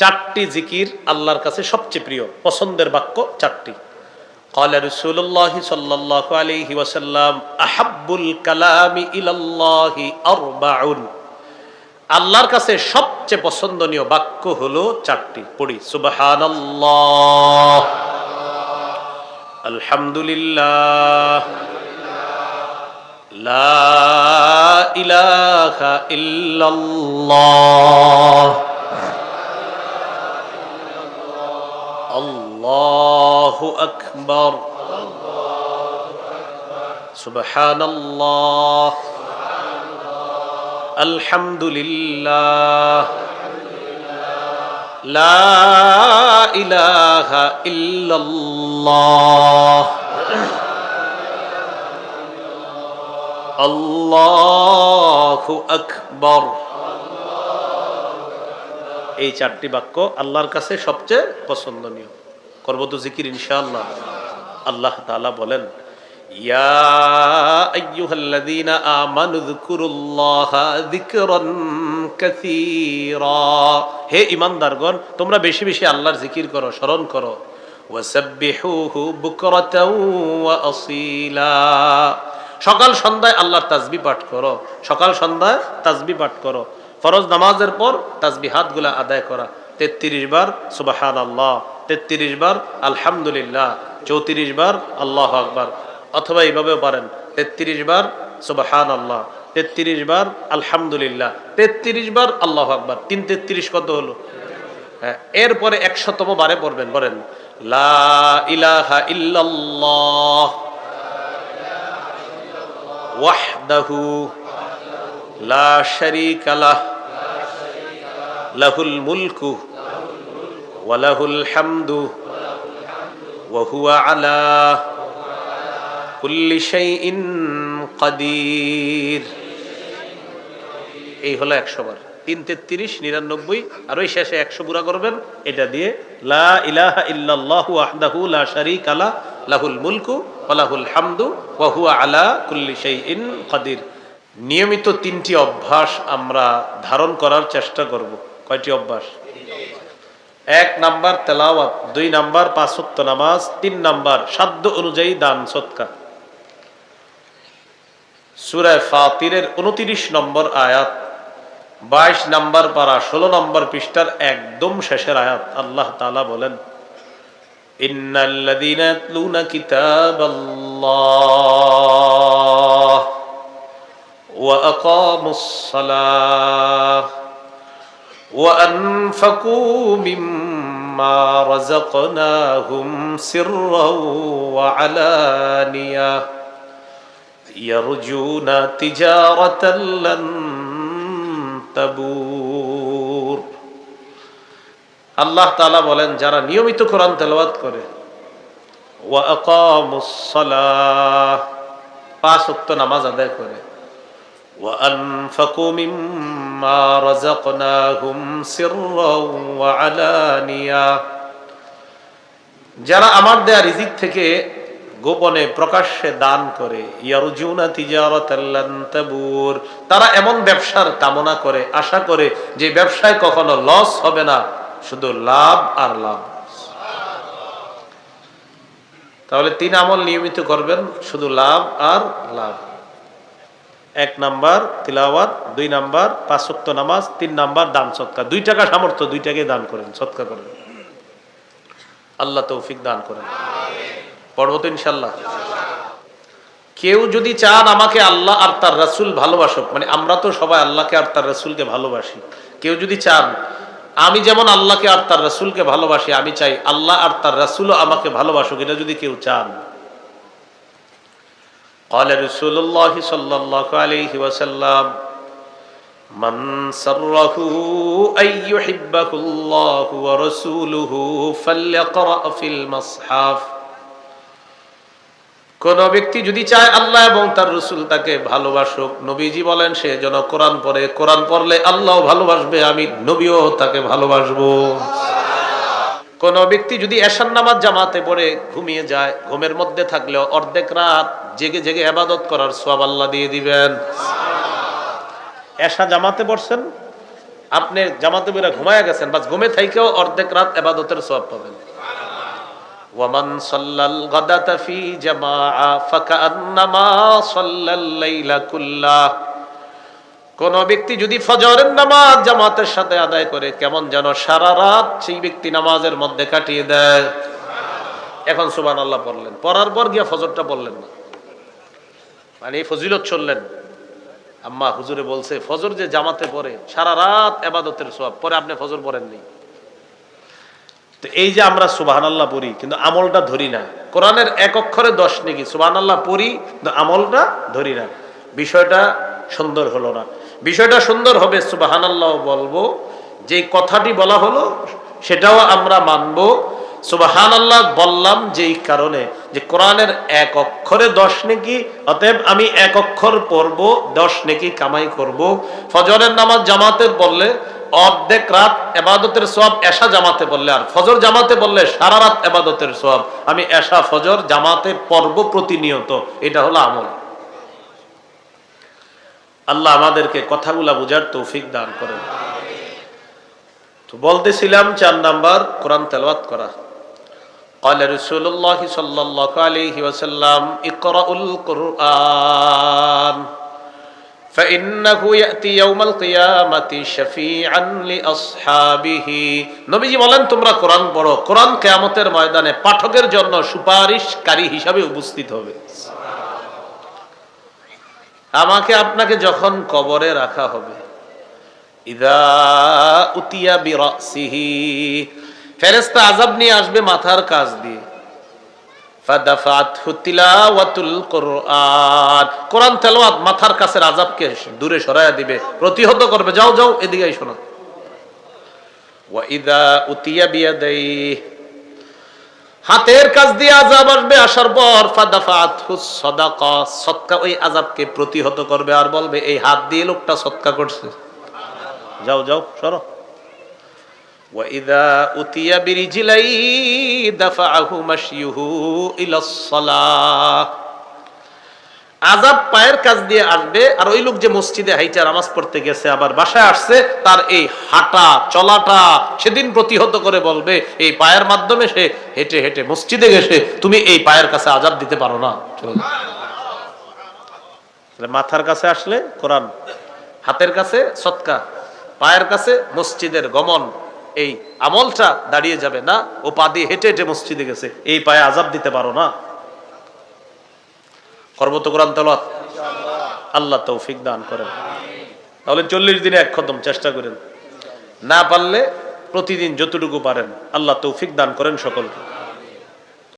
চারটি জিকির আল্লাহর কাছে সবচেয়ে প্রিয় পছন্দের বাক্য চারটি قال رسول الله صلى الله عليه وسلم أحب الكلام إلى الله أربع আল্লাহর কাছে সবচেয়ে পছন্দনীয় বাক্য হলো চারটি পড়ি সুবহানাল্লাহ আলহামদুলিল্লাহ লা ইলাহা ইল্লাল্লাহ আল্লাহু আকবার সুবহানাল্লাহ আলহামদুলিল্লাহ লা ইলাহা ইল্লাল্লাহ আল্লাহু আকবার এই চারটি বাক্য আল্লাহর কাছে সবচেয়ে পছন্দনীয়। করব তো জিকির ইনশাআল্লাহ। আল্লাহ তাআলা বলেন হে ঈমানদারগণ, তোমরা বেশি বেশি আল্লাহর জিকির করো, স্মরণ করো। সকাল সন্ধ্যায় আল্লাহর তাজবি পাঠ করো। সকাল সন্ধ্যায় তাজবি পাঠ করো। ফরজ নামাজের পর তাজবি হাতগুলা আদায় করা। তেত্রিশ বার সুবাহান আল্লাহ তেত্রিশ বার আলহামদুলিল্লাহ, চৌত্রিশ বার আল্লাহ আকবার। অথবা এইভাবেও পারেন, তেত্রিশ বার সুবাহান আল্লাহ তেত্রিশ বার আলহামদুলিল্লাহ, তেত্রিশ বার আল্লাহ আকবার। তিন তেত্রিশ কত হলো? হ্যাঁ এরপরে একশতম বারে পড়বেন, বলেন, লা ইলাহা ওয়াহদাহু লা শারীকা লাহুল মুলকু ওয়া লাহুল হামদু ওয়া হুয়া আলা কুল্লি শাইইন কাদির। এই হলো একশো বার। তিন তেত্রিশ, নিরানব্বই, আর ওই শেষে একশো পুরা করবেন। এটা দিয়ে লা ইলাহা ইল্লাল্লাহু আহদাহু লা শারীকা লা, লাহুল মুলকু ওয়া লাহুল হামদু ওয়া হুয়া আলা কুল্লি শাইইন কাদির। নিয়মিত তিনটি অভ্যাস আমরা ধারণ করার চেষ্টা করব। কয়টি অভ্যাস? এক নাম্বার তেলাওয়াত, দুই নাম্বার পাঁচত্ব নামাজ, তিন নাম্বার সাধ্য অনুযায়ী দান সৎকা সুরায় ফাতিরের উনতিরিশ নম্বর আয়াত, বাইশ নাম্বার পারা, ষোলো নম্বর পৃষ্ঠার একদম শেষের আয়াত, আল্লাহ তালা বলেন সালাহ। ওয়া আনফাকু মিম্মা রাযাকনাহুম সিররাও ওয়া আলানিয়াহ يرجون تجارة لن تبور আল্লাহ তাআলা বলেন যারা নিয়মিত কোরআন তেলাওয়াত করে ওয়া আকামুস সালাহ পাঁচ ওয়াক্ত নামাজ আদায় করে মিম্মা রাযাকনাহুম সিররাও ওয়া আলানিয়া যারা আমার দেয়া রিজিক থেকে গোপনে প্রকাশ্যে দান করে, ইয়ারজুনা তাবুর, তারা এমন ব্যবসার কামনা করে, আশা করে যে ব্যবসায় কখনো লস হবে না, শুধু লাভ আর লাভ। তাহলে তিন আমল নিয়মিত করবেন, শুধু লাভ আর লাভ। এক নাম্বার তিলাওয়াত, দুই নাম্বার পাঁচক্ত নামাজ, তিন নাম্বার দান সৎকার। দুই টাকা সামর্থ্য দুই দান করেন, সৎকার করেন। আল্লাহ তৌফিক দান করেন। পড়ব তো ইনশাল্লাহ কেউ যদি চান আমাকে আল্লাহ আর তার রাসুল ভালোবাসুক মানে আমরা তো সবাই আল্লাহকে আর তার রাসুলকে ভালোবাসি। কেউ যদি চান, আমি যেমন আল্লাহকে আর তার রাসুলকে ভালোবাসি, আমি চাই আল্লাহ আর তার রাসুলও আমাকে ভালোবাসুক, এটা যদি কেউ চান। قال رسول الله صلى الله عليه وسلم من سره أن يحبه الله ورسوله فليقرأ في المصحف কোন ব্যক্তি যদি চায় আল্লাহ এবং তার রসুল তাকে ভালোবাসুক নবীজি বলেন সে যেন কোরআন পড়ে কোরআন পড়লে আল্লাহ ভালোবাসবে আমি নবীও তাকে ভালোবাসবো কোন ব্যক্তি যদি এশান নামাজ জামাতে পড়ে ঘুমিয়ে যায়, ঘুমের মধ্যে থাকলেও অর্ধেক রাত জেগে জেগে আবাদত করার সব আল্লাহ দিয়ে দিবেন। এশা জামাতে পড়ছেন? আপনি জামাতে বেরা ঘুমায় গেছেন, বাস ঘুমে থাইকেও অর্ধেক রাত এবাদতের সব পাবেন। ওয়ামান সাল্লাল ফাকান্নামা কোন ব্যক্তি যদি ফজরের নামাজ জামাতের সাথে আদায় করে, কেমন যেন সারা রাত সেই ব্যক্তি নামাজের মধ্যে কাটিয়ে দেয়। এখন সুবান আল্লাহ পড়লেন পড়ার পর গিয়া ফজরটা পড়লেন না। মানে এই ফজিলত চললেন। আম্মা হুজুরে বলছে, ফজর যে জামাতে পড়ে, সারা রাত এবাদতের সব পরে আপনি ফজর পড়েননি। তো এই যে আমরা সুবাহান আল্লাহ পড়ি, কিন্তু আমলটা ধরি না। কোরআনের এক অক্ষরে দশ নাকি সুবাহান আল্লাহ পড়ি আমলটা ধরি না। বিষয়টা সুন্দর হলো না। বিষয়টা সুন্দর হবে সুবাহান আল্লাহ বলব। যে কথাটি বলা হলো, সেটাও আমরা মানবো। সুবাহান আল্লাহ বললাম যেই কারণে, যে কোরআনের এক অক্ষরে দশ নেকি, অতএব আমি এক অক্ষর পড়ব, দশ নেকি কামাই করব। ফজরের নামাজ জামাতের বললে অর্ধেক রাত এবাদতের সব এশা জামাতে বললে আর। ফজর জামাতে বললে সারা রাত এবাদতের সব আমি এশা, ফজর জামাতে পর্ব প্রতিনিয়ত। এটা হলো আমল। আল্লাহ আমাদেরকে কথাগুলা বুঝার তৌফিক দান করেন তো বলতেছিলাম চার নাম্বার কোরআন তেলাওয়াত করা قال رسول الله صلى الله عليه وسلم اقرأوا القرآن فإنه يأتي يوم القيامة شفيعا لأصحابه নবীজি বলেন তোমরা কোরআন পড়ো কোরআন কিয়ামতের ময়দানে পাঠকের জন্য সুপারিশকারী হিসাবে উপস্থিত হবে আমাকে আপনাকে যখন কবরে রাখা হবে উতিয়া ফেরেশতা আযাব নিয়ে আসবে মাথার কাজ দিয়ে। মাথার কাছের আযাবকে দূরে সরায়া দিবে, প্রতিহত করবে। যাও যাও, এদিকে আইসো না। ওয়া ইদা উতিয়া বিয়াদাইহি হাতের কাজ দিয়ে আজাব আসবে আসার পর ফাদাফাতহু সাদাকা সদকা ওই আযাবকে প্রতিহত করবে আর বলবে এই হাত দিয়ে লোকটা সদকা করছে যাও যাও সরো وإذا أتي برجلي دفعه مشيه إلى الصلاة আজাব পায়ের কাজ দিয়ে আসবে, আর ওই লোক যে মসজিদে হাইটা নামাজ পড়তে গেছে, আবার বাসায় আসছে, তার এই হাঁটা, চলাটা সেদিন প্রতিহত করে বলবে, এই পায়ের মাধ্যমে সে হেঁটে হেঁটে মসজিদে গেছে, তুমি এই পায়ের কাছে আজাব দিতে পারো না। মাথার কাছে আসলে কোরআন, হাতের কাছে সৎকা, পায়ের কাছে মসজিদের গমন, এই আমলটা দাঁড়িয়ে যাবে না, ও পা দিয়ে হেঁটে হেঁটে মসজিদে গেছে, এই পায়ে আজাব দিতে পারো না। করব তো কোরআন আল্লাহ তৌফিক দান করেন। তাহলে চল্লিশ দিনে এক খতম, চেষ্টা করেন। না পারলে প্রতিদিন যতটুকু পারেন, আল্লাহ তৌফিক দান করেন সকলকে।